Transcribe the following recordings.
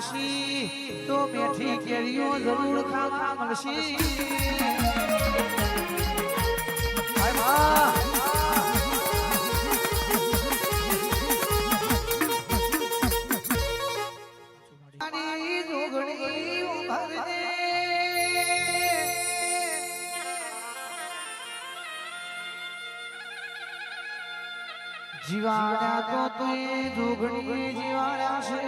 મળશી. તો મેઠી કેરીઓ જરૂર ખાવા મળશી. જીવાડ્યા તો તું જોગણી જીવાડ્યા છે.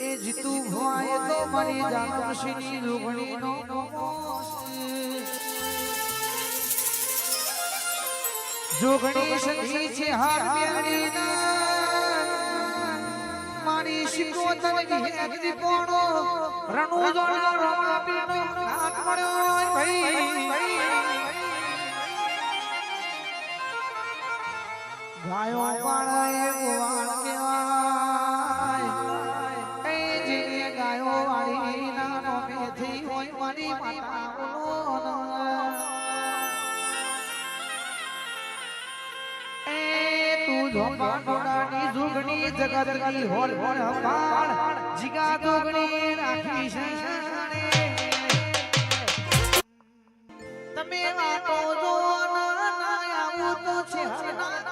એ જીતું ભવાય તો મારી જાનમશીની જોગણીનો નો. જોગણી સખી છે. હાર બેડીના મારી શિકોતર વિહેતી પોણો રણુ જોડો રમા જોમા ડોડાની જુગણી જગતની હોળ હોળ હપાળ જીગા જોગણી રાખી શાણે તમે વાતો જો ના ના આવું તો છે હરના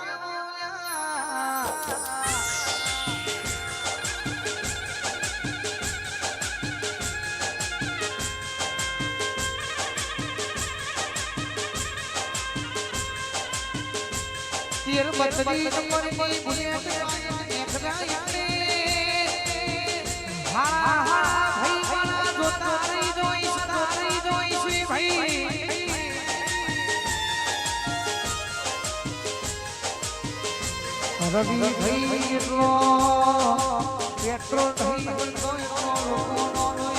તીર બત્રી યાને હારા હારા ભાઈ વાળા જોતા રહી જોઈશ તારી જોઈશ ભાઈ. રવિ ભાઈ એટલો પેટ્રોલ નહીં એટલો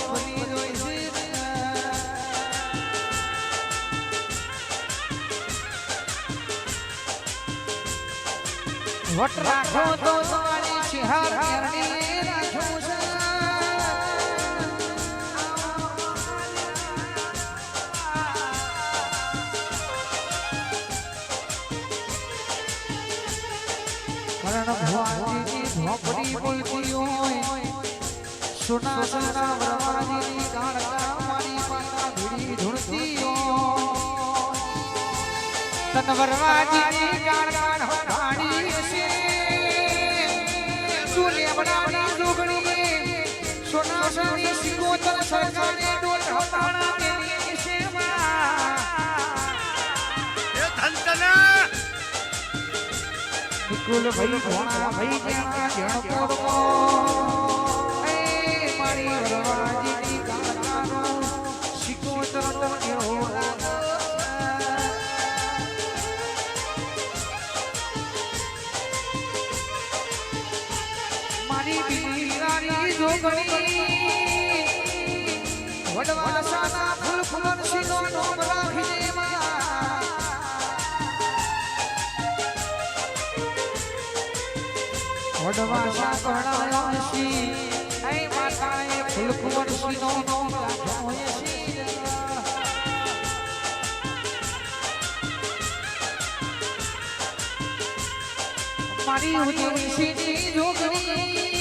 વટ તો તમારી શિહાર કેરણી રાખું હોય, સોના સોના બ્રહ્માજીની કાળકા મારી ધૂળતી હોય. તન વરવાજીની વિકુલ ભાઈ ભોણા ભાઈ જ્યાં જણ એ મારી મારી બીરાની જોગણી વડવાસા કરણાયો સી એ માતાએ ફૂલ ફૂલન સીનો નોમ રાખ્યો સી મારી ઉજળી જોગણી.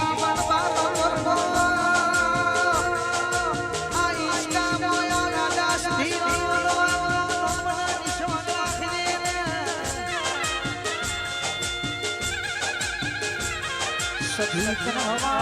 સધી કનવા